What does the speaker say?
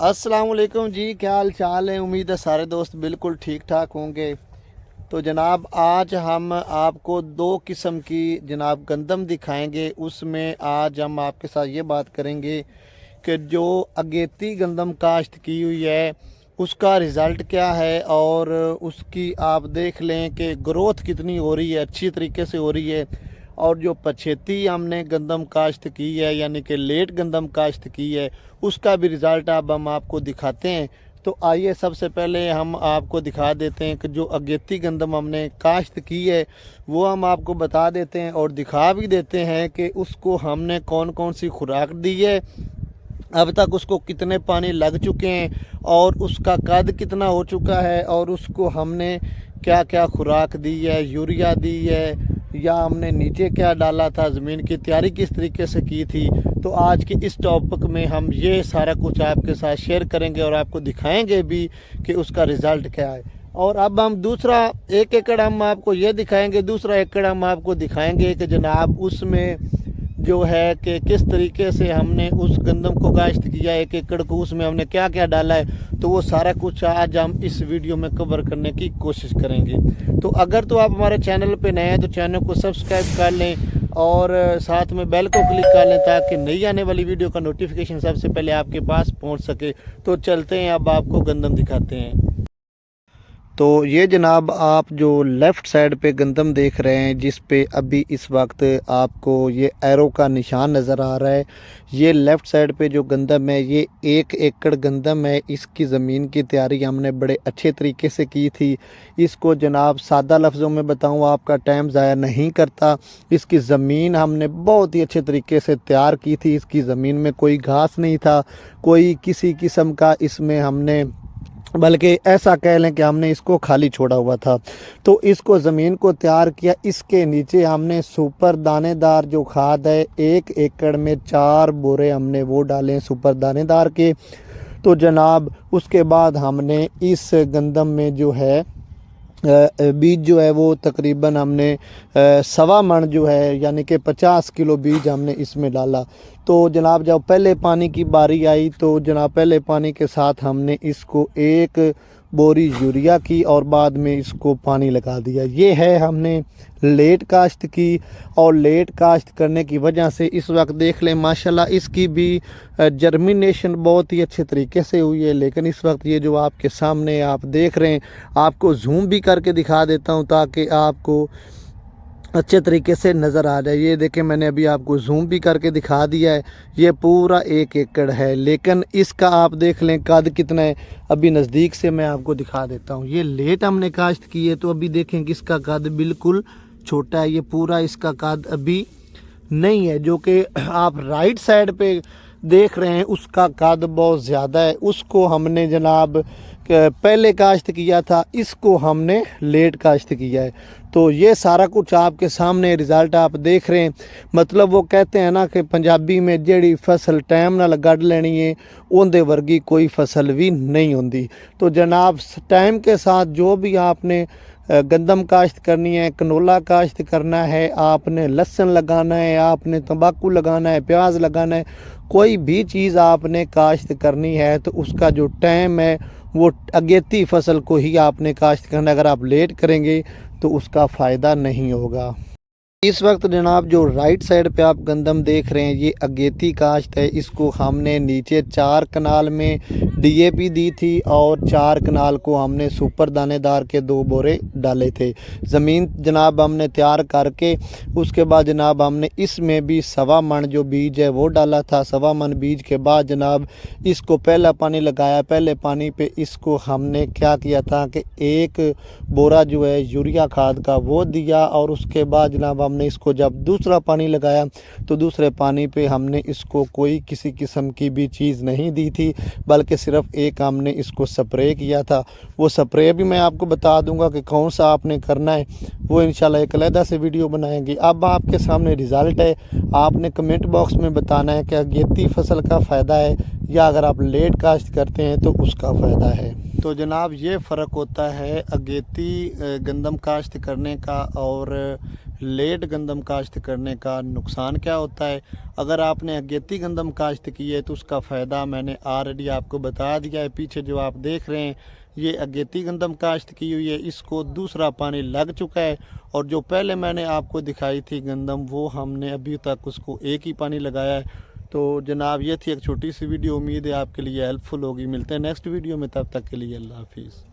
السلام علیکم جی کیا حال چال ہے؟ امید ہے سارے دوست بالکل ٹھیک ٹھاک ہوں گے۔ تو جناب، آج ہم آپ کو دو قسم کی جناب گندم دکھائیں گے۔ اس میں آج ہم آپ کے ساتھ یہ بات کریں گے کہ جو اگیتی گندم کاشت کی ہوئی ہے، اس کا رزلٹ کیا ہے؟ اور اس کی آپ دیکھ لیں کہ گروتھ کتنی ہو رہی ہے، اچھی طریقے سے ہو رہی ہے۔ اور جو پچھیتی ہم نے گندم کاشت کی ہے یعنی کہ لیٹ گندم کاشت کی ہے، اس کا بھی رزلٹ اب ہم آپ کو دکھاتے ہیں۔ تو آئیے سب سے پہلے ہم آپ کو دکھا دیتے ہیں کہ جو اگیتی گندم ہم نے کاشت کی ہے، وہ ہم آپ کو بتا دیتے ہیں اور دکھا بھی دیتے ہیں کہ اس کو ہم نے کون کون سی خوراک دی ہے۔ اب تک اس کو کتنے پانی لگ چکے ہیں اور اس کا قد کتنا ہو چکا ہے اور اس کو ہم نے کیا کیا خوراک دی ہے، یوریا دی ہے یا ہم نے نیچے کیا ڈالا تھا، زمین کی تیاری کس طریقے سے کی تھی؟ تو آج کے اس ٹاپک میں ہم یہ سارا کچھ آپ کے ساتھ شیئر کریں گے اور آپ کو دکھائیں گے بھی کہ اس کا رزلٹ کیا ہے۔ اور اب ہم دوسرا ایک ایکڑ ہم آپ کو یہ دکھائیں گے، دوسرا ایکڑ ہم آپ کو دکھائیں گے کہ جناب اس میں جو ہے کہ کس طریقے سے ہم نے اس گندم کو کاشت کیا ایک ایکڑ کو اس میں ہم نے کیا کیا ڈالا ہے، تو وہ سارا کچھ آج ہم اس ویڈیو میں کور کرنے کی کوشش کریں گے۔ تو اگر تو آپ ہمارے چینل پہ نئے ہیں تو چینل کو سبسکرائب کر لیں اور ساتھ میں بیل کو کلک کر لیں تاکہ نئی آنے والی ویڈیو کا نوٹیفیکیشن سب سے پہلے آپ کے پاس پہنچ سکے۔ تو چلتے ہیں، اب آپ کو گندم دکھاتے ہیں۔ تو یہ جناب آپ جو لیفٹ سائڈ پہ گندم دیکھ رہے ہیں، جس پہ ابھی اس وقت آپ کو یہ ایرو کا نشان نظر آ رہا ہے، یہ لیفٹ سائڈ پہ جو گندم ہے، یہ ایک ایکڑ گندم ہے۔ اس کی زمین کی تیاری ہم نے بڑے اچھے طریقے سے کی تھی۔ اس کو جناب سادہ لفظوں میں بتاؤں، آپ کا ٹائم ضائع نہیں کرتا۔ اس کی زمین ہم نے بہت ہی اچھے طریقے سے تیار کی تھی۔ اس کی زمین میں کوئی گھاس نہیں تھا، کوئی کسی قسم کا اس میں ہم نے بلکہ ایسا کہہ لیں کہ ہم نے اس کو خالی چھوڑا ہوا تھا۔ تو اس کو زمین کو تیار کیا۔ اس کے نیچے ہم نے سپر دانے دار جو کھاد ہے، ایک ایکڑ میں چار بورے ہم نے وہ ڈالے سپر دانے دار کے۔ تو جناب، اس کے بعد ہم نے اس گندم میں جو ہے بیج جو ہے وہ تقریباً ہم نے سوا من جو ہے یعنی کہ پچاس کلو بیج ہم نے اس میں ڈالا۔ تو جناب جب پہلے پانی کی باری آئی تو جناب پہلے پانی کے ساتھ ہم نے اس کو ایک بوری یوریا کی اور بعد میں اس کو پانی لگا دیا۔ یہ ہے ہم نے لیٹ کاشت کی اور لیٹ کاشت کرنے کی وجہ سے اس وقت دیکھ لیں، ماشاءاللہ اس کی بھی جرمینیشن بہت ہی اچھے طریقے سے ہوئی ہے۔ لیکن اس وقت یہ جو آپ کے سامنے آپ دیکھ رہے ہیں، آپ کو زوم بھی کر کے دکھا دیتا ہوں تاکہ آپ کو اچھے طریقے سے نظر آ جائے۔ یہ دیکھیں میں نے ابھی آپ کو زوم بھی کر کے دکھا دیا ہے۔ یہ پورا ایک ایکڑ ہے، لیکن اس کا آپ دیکھ لیں قد کتنا ہے۔ ابھی نزدیک سے میں آپ کو دکھا دیتا ہوں۔ یہ لیٹ ہم نے کاشت کی ہے تو ابھی دیکھیں کہ اس کا قد بالکل چھوٹا ہے۔ یہ پورا اس کا قد ابھی نہیں ہے۔ جو کہ آپ رائٹ سائڈ پہ دیکھ رہے ہیں، اس کا قد بہت زیادہ ہے۔ اس کو ہم نے جناب پہلے کاشت کیا تھا، اس کو ہم نے لیٹ کاشت کیا ہے۔ تو یہ سارا کچھ آپ کے سامنے رزلٹ آپ دیکھ رہے ہیں۔ مطلب وہ کہتے ہیں نا کہ پنجابی میں جیڑی فصل ٹائم نال گڈ لینی ہے اندے ورگی کوئی فصل بھی نہیں ہوندی۔ تو جناب، ٹائم کے ساتھ جو بھی آپ نے گندم کاشت کرنی ہے، کنولا کاشت کرنا ہے، آپ نے لہسن لگانا ہے، آپ نے تمباکو لگانا ہے، پیاز لگانا ہے، کوئی بھی چیز آپ نے کاشت کرنی ہے تو اس کا جو ٹائم ہے وہ اگیتی فصل کو ہی آپ نے کاشت کرنا اگر آپ لیٹ کریں گے تو اس کا فائدہ نہیں ہوگا۔ اس وقت جناب جو رائٹ سائڈ پہ آپ گندم دیکھ رہے ہیں، یہ اگیتی کاشت ہے۔ اس کو ہم نے نیچے چار کنال میں ڈی اے پی دی تھی اور چار کنال کو ہم نے سپر دانے دار کے دو بورے ڈالے تھے۔ زمین جناب ہم نے تیار کر کے، اس کے بعد جناب ہم نے اس میں بھی سوا من جو بیج ہے وہ ڈالا تھا۔ سوا من بیج کے بعد جناب اس کو پہلا پانی لگایا۔ پہلے پانی پہ اس کو ہم نے کیا کیا تھا کہ ایک بورا جو ہے یوریا کھاد کا وہ دیا اور اس کے بعد جناب ہم ہم نے اس کو جب دوسرا پانی لگایا تو دوسرے پانی پہ ہم نے اس کو کوئی کسی قسم کی بھی چیز نہیں دی تھی، بلکہ صرف ایک ہم نے اس کو سپرے کیا تھا۔ وہ سپرے بھی میں آپ کو بتا دوں گا کہ کون سا آپ نے کرنا ہے۔ وہ انشاءاللہ ایک علیحدہ سے ویڈیو بنائیں گے۔ اب آپ کے سامنے رزلٹ ہے۔ آپ نے کمنٹ باکس میں بتانا ہے کہ اگیتی فصل کا فائدہ ہے یا اگر آپ لیٹ کاشت کرتے ہیں تو اس کا فائدہ ہے۔ تو جناب یہ فرق ہوتا ہے اگیتی، گندم کاشت کرنے کا اور لیٹ گندم کاشت کرنے کا نقصان کیا ہوتا ہے؟ اگر آپ نے اگیتی گندم کاشت کی ہے تو اس کا فائدہ میں نے آلریڈی آپ کو بتا دیا ہے۔ پیچھے جو آپ دیکھ رہے ہیں، یہ اگیتی گندم کاشت کی ہوئی ہے۔ اس کو دوسرا پانی لگ چکا ہے۔ اور جو پہلے میں نے آپ کو دکھائی تھی گندم، وہ ہم نے ابھی تک اس کو ایک ہی پانی لگایا ہے۔ تو جناب، یہ تھی ایک چھوٹی سی ویڈیو۔ امید ہے آپ کے لیے ہیلپ فل ہوگی۔ ملتے ہیں نیکسٹ ویڈیو میں۔ تب تک کے لیے اللہ حافظ۔